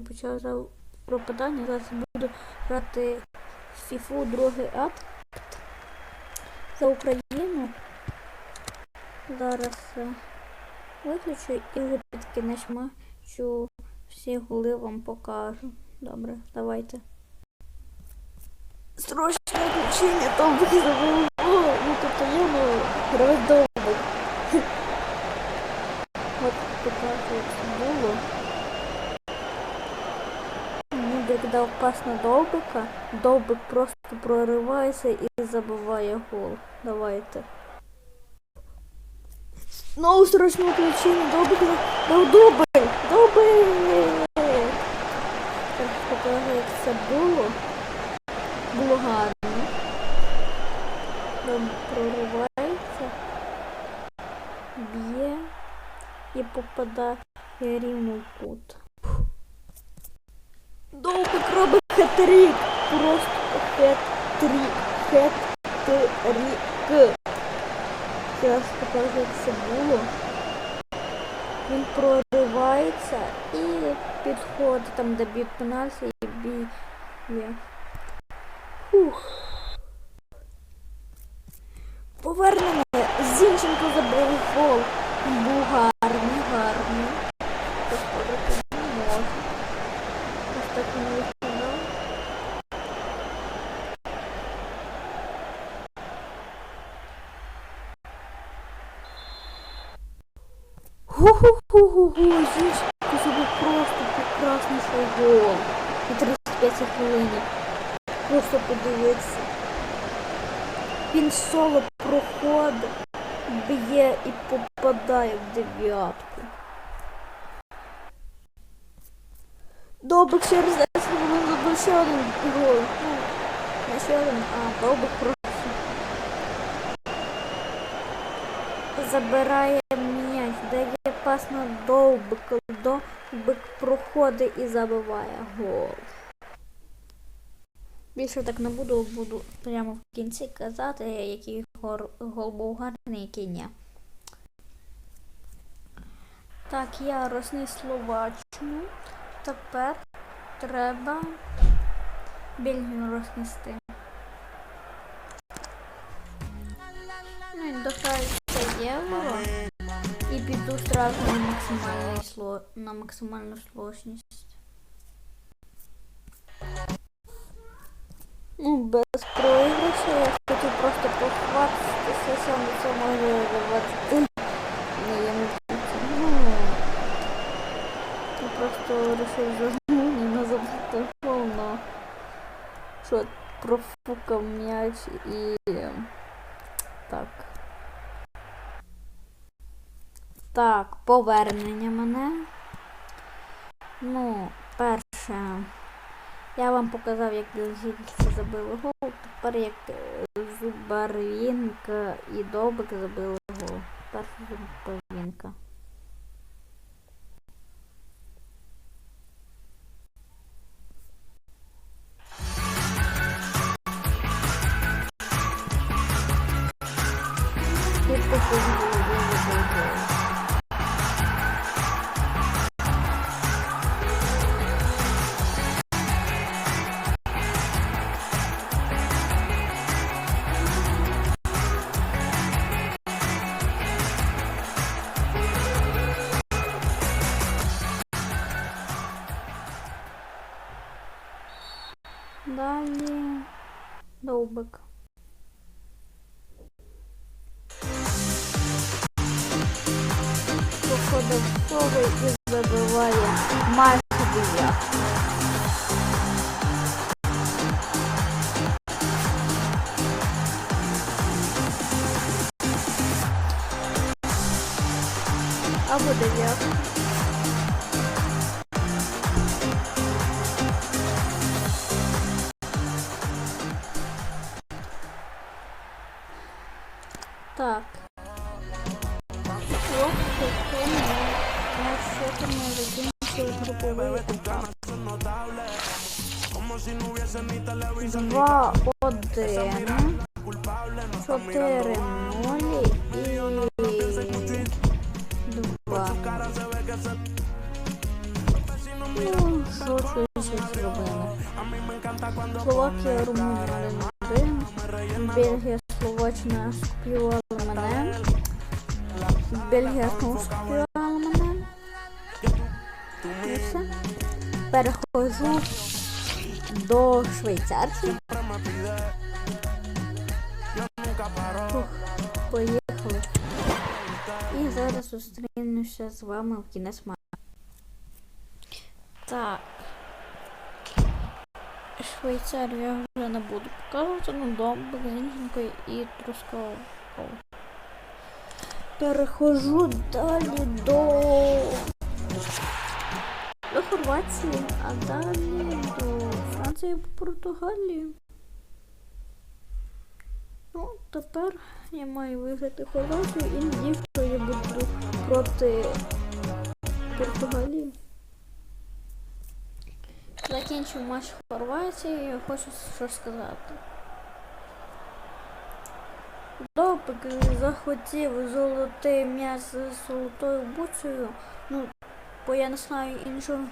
почав пропадання. Зараз буду грати фіфу другий акт за Україну. Зараз е, виключу і вже під всі голи вам покажу. Добре, давайте. Срочне включення, там. О, ну тобто я ну, гравець довбик. От покажу, як це було. Пас на довбика, довбик просто проривається і забиває гол. Давайте. Знову срочне включення, довбик дубль! Дубль! Так покажу, як це було. Було гарно. Там проривається, б'є і попадає рівно в. Довбик робить хет-трик. Просто хет-трик. Хет-трик. Зараз покажу, як це було. Він проривається і підходить там, де б'ють пенальті і б'є. Фух. Повернення. Зінченко забив гол. Він був гарний, гарний. Повторити не можна. Ось так він виглядав. Ху-ху-ху-ху-ху. Зінченко забив просто прекрасніший гол. На 35 хвилині. Просто подивитися. Він соло проходить, б'є і попадає в дев'ятку. Добик через 10 хвилин забив ще один гол. Не ще один, а Добик просто. Забирає м'яч, дає пас на Довбика. Довбик проходить і забиває гол. Більше так не буду, буду прямо в кінці казати, який гор, гол був гарний, який ні. Так, я розніс Словаччину. Тепер треба Бельгію рознести. Ну і дограється євро. І піду одразу на максимальну, сло... на максимальну сложність. Ну, без проігрыша я хотів просто похвастатися саме це може давати. Не, я не хочу. Ну, я просто вирішив зазнати на забути гол, но що профукав м'яч і так. Так, повернення мене. Ну, перше. Я вам показав, як Білгівці забили гол. Тепер як е, Зубарвінка і Довбик забили гол. Тепер Зубарвінка. Далі довбик. Походив в соло і майже дев'ятку. Або дев'ятку. Етап. Два один. Чотири нулі і два. Ну, що щось зробили. Словакія, Румунія 1-1. Бельгія, І все. Переходжу до Швейцарців. Поїхали. І зараз зустрінуся з вами в кінець. Так. Швейцарію я вже не буду показувати, ну добре, Зінченко і Трускавов. Перехожу далі до Хорватії, а далі до Франції і Португалії. Ну, тепер я маю виграти Хорватію і надію, я буду проти Португалії. Закінчив матч Хорватії, я хочу щось сказати. Добре захотів золотий м'яч з золотою буцею. Ну, бо я не знаю іншого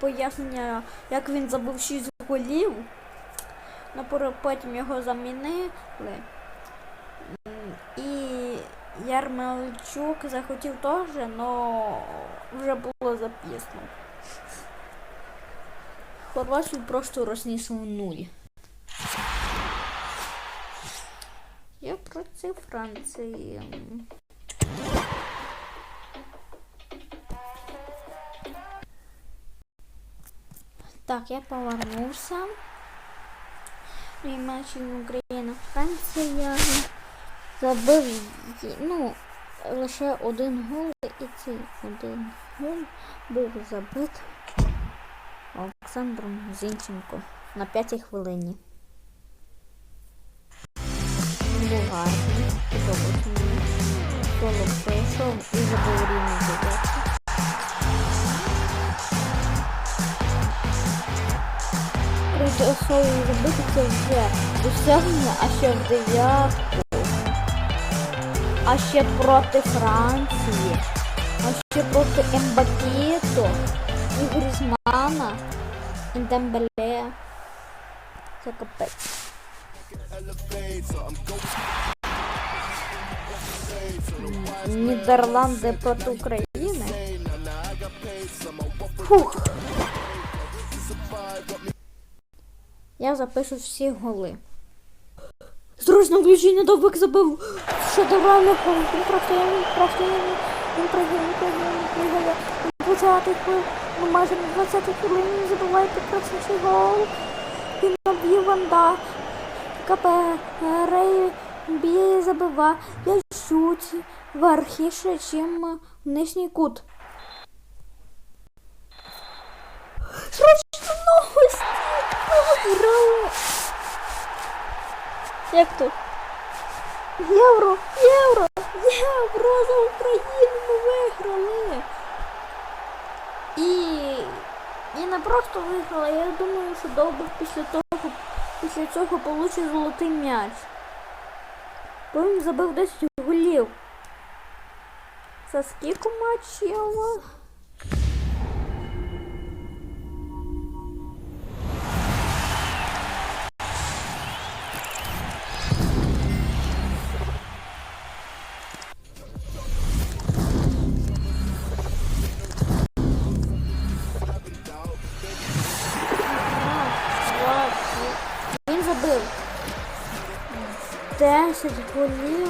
пояснення, як він забив 6 голів. Ну, потім його замінили. І Ярмелчук захотів теж, але вже було запізно. Хорватію просто рознесло нуль. Я проти Франції. Так, я повернувся. Приймачень Україна, Франція. Забив ну, лише один гол і цей один гол був забит Олександром Зінченко на п'ятій хвилині. Бугарний, добре, соло прийшов і забив рівно 9. основою е, робити це вже досягнення, а ще в дев'ятку, а ще проти Франції, а ще проти Ембакіто, і Грізмана, і Дембеле. Це капець. Нідерланди проти України. Фух. Я запишу всі голи. Срочно включення довбик забив шедевральний гол. Він практично, він практично, він пригає, він 20-й хвилин, ну майже на 20-й хвилині він забиває прекрасніший гол. Він наб'є Ванда. КП Рей б'є і забива. Я шуть верхіше, чим нижній кут. Виграли! Як тут? Євро! Євро! Євро за Україну ми виграли! І, і не просто виграли, я думаю, що Довбик після того, після цього получить золотий м'яч. Бо він забив 10 голів. За скільки матчів? 10 голів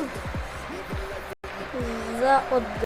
за один.